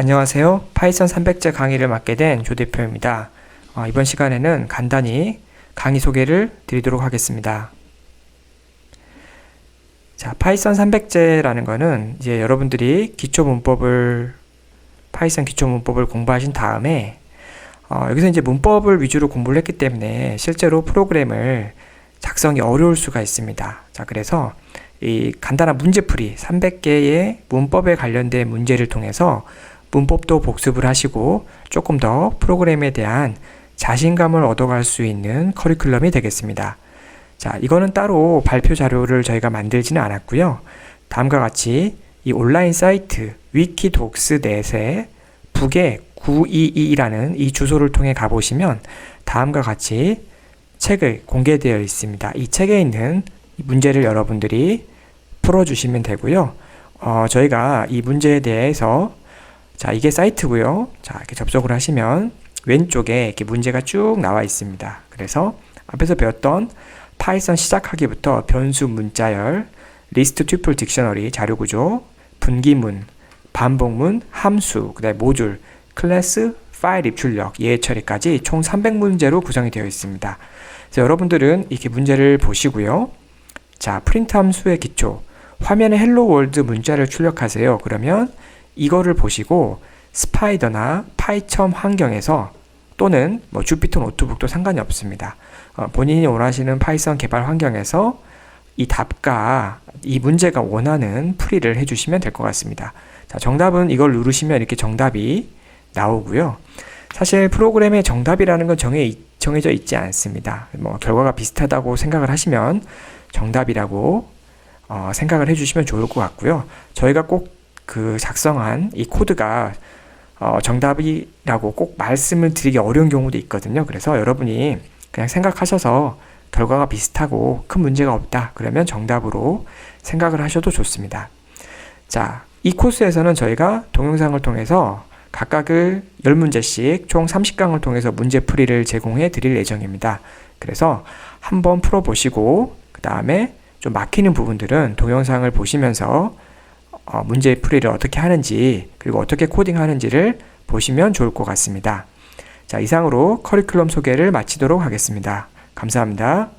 안녕하세요. 파이썬 300제 강의를 맡게 된 조 대표입니다. 어, 이번 시간에는 간단히 강의 소개를 드리도록 하겠습니다. 자, 파이썬 300제라는 거는 이제 여러분들이 기초 문법을 파이썬 기초 문법을 공부하신 다음에 어, 여기서 이제 문법을 위주로 공부를 했기 때문에 실제로 프로그램을 작성이 어려울 수가 있습니다. 자, 그래서 이 간단한 문제풀이 300개의 문법에 관련된 문제를 통해서 문법도 복습을 하시고 조금 더 프로그램에 대한 자신감을 얻어갈 수 있는 커리큘럼이 되겠습니다. 자, 이거는 따로 발표 자료를 저희가 만들지는 않았고요. 다음과 같이 이 온라인 사이트 위키독스 넷에 북에 922라는 이 주소를 통해 가보시면 다음과 같이 책을 공개되어 있습니다. 이 책에 있는 이 문제를 여러분들이 풀어주시면 되고요. 어, 저희가 이 문제에 대해서 자, 이게 사이트고요. 자, 이렇게 접속을 하시면 왼쪽에 이렇게 문제가 쭉 나와 있습니다. 그래서 앞에서 배웠던 파이썬 시작하기부터 변수 문자열, 리스트 튜플 딕셔너리 자료 구조, 분기문, 반복문, 함수, 그다음에 모듈, 클래스, 파일 입출력, 예외 처리까지 총 300문제로 구성이 되어 있습니다. 그래서 여러분들은 이렇게 문제를 보시고요. 자, 프린트 함수의 기초, 화면에 헬로 월드 문자를 출력하세요. 그러면 이거를 보시고 스파이더나 파이첨 환경에서 또는 뭐 주피터 노트북도 상관이 없습니다. 어, 본인이 원하시는 파이썬 개발 환경에서 이 답과 이 문제가 원하는 풀이를 해주시면 될 것 같습니다. 자, 정답은 이걸 누르시면 이렇게 정답이 나오고요. 사실 프로그램의 정답이라는 건 정해, 정해져 있지 않습니다. 뭐 결과가 비슷하다고 생각을 하시면 정답이라고 어, 생각을 해주시면 좋을 것 같고요. 저희가 꼭 그 작성한 이 코드가 어, 정답이라고 꼭 말씀을 드리기 어려운 경우도 있거든요. 그래서 여러분이 그냥 생각하셔서 결과가 비슷하고 큰 문제가 없다. 그러면 정답으로 생각을 하셔도 좋습니다. 자, 이 코스에서는 저희가 동영상을 통해서 각각을 10문제씩 총 30강을 통해서 문제풀이를 제공해 드릴 예정입니다. 그래서 한번 풀어보시고, 그 다음에 좀 막히는 부분들은 동영상을 보시면서 어, 문제 풀이를 어떻게 하는지, 그리고 어떻게 코딩하는지를 보시면 좋을 것 같습니다. 자, 이상으로 커리큘럼 소개를 마치도록 하겠습니다. 감사합니다.